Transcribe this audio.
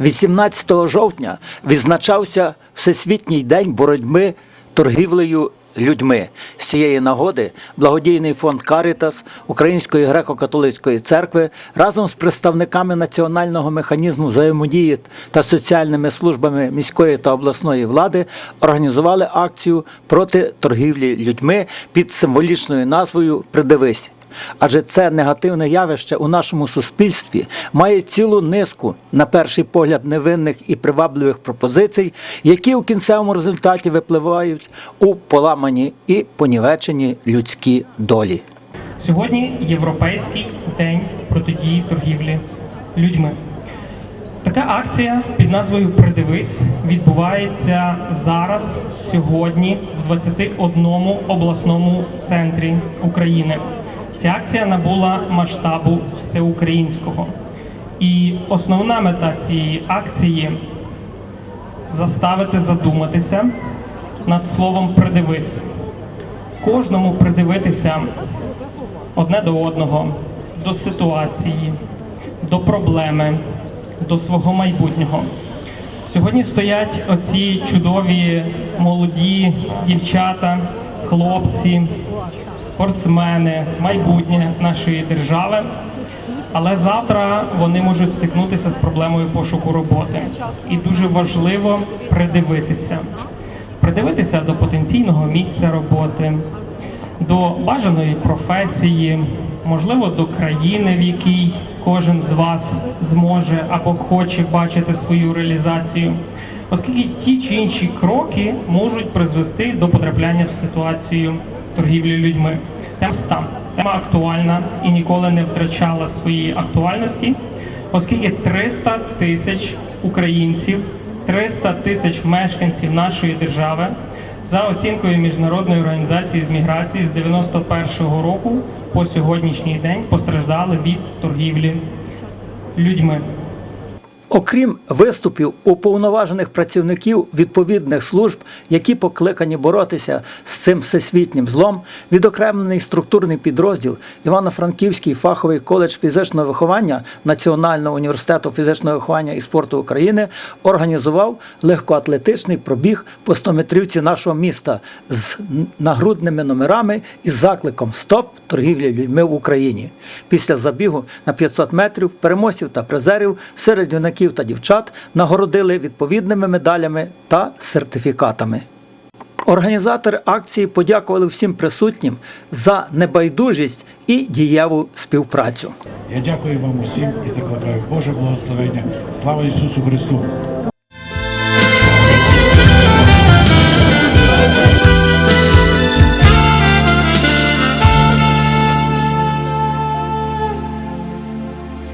18 жовтня відзначався Всесвітній день боротьби торгівлею людьми. З цієї нагоди благодійний фонд Карітас Української греко-католицької церкви разом з представниками національного механізму взаємодії та соціальними службами міської та обласної влади організували акцію проти торгівлі людьми під символічною назвою Придивись. Адже це негативне явище у нашому суспільстві має цілу низку, на перший погляд, невинних і привабливих пропозицій, які у кінцевому результаті випливають у поламані і понівечені людські долі. Сьогодні Європейський день протидії торгівлі людьми. Така акція під назвою Придивись відбувається зараз, сьогодні, в 21 обласному центрі України. Ця акція набула масштабу всеукраїнського. І основна мета цієї акції заставити задуматися над словом придивись. Кожному придивитися одне до одного, до ситуації, до проблеми, до свого майбутнього. Сьогодні стоять оці чудові молоді дівчата, хлопці, спортсмени, майбутнє нашої держави. Але завтра вони можуть стикнутися з проблемою пошуку роботи. І дуже важливо придивитися. Придивитися до потенційного місця роботи, до бажаної професії, можливо, до країни, в якій кожен з вас зможе або хоче бачити свою реалізацію, оскільки ті чи інші кроки можуть призвести до потрапляння в ситуацію торгівлі людьми. Тема тема актуальна і ніколи не втрачала своєї актуальності, оскільки 300 тисяч українців, 300 тисяч мешканців нашої держави за оцінкою міжнародної організації з міграції з 91-го року по сьогоднішній день постраждали від торгівлі людьми. Окрім виступів уповноважених працівників відповідних служб, які покликані боротися з цим всесвітнім злом, відокремлений структурний підрозділ Івано-Франківський фаховий коледж фізичного виховання Національного університету фізичного виховання і спорту України організував легкоатлетичний пробіг по 100-метрівці нашого міста з нагрудними номерами і закликом Стоп торгівлі людьми в Україні. Після забігу на 500 метрів переможців та призерів серед юнаків та дівчат нагородили відповідними медалями та сертифікатами. Організатори акції подякували всім присутнім за небайдужість і дієву співпрацю. Я дякую вам усім і закликаю Боже благословення. Слава Ісусу Христу!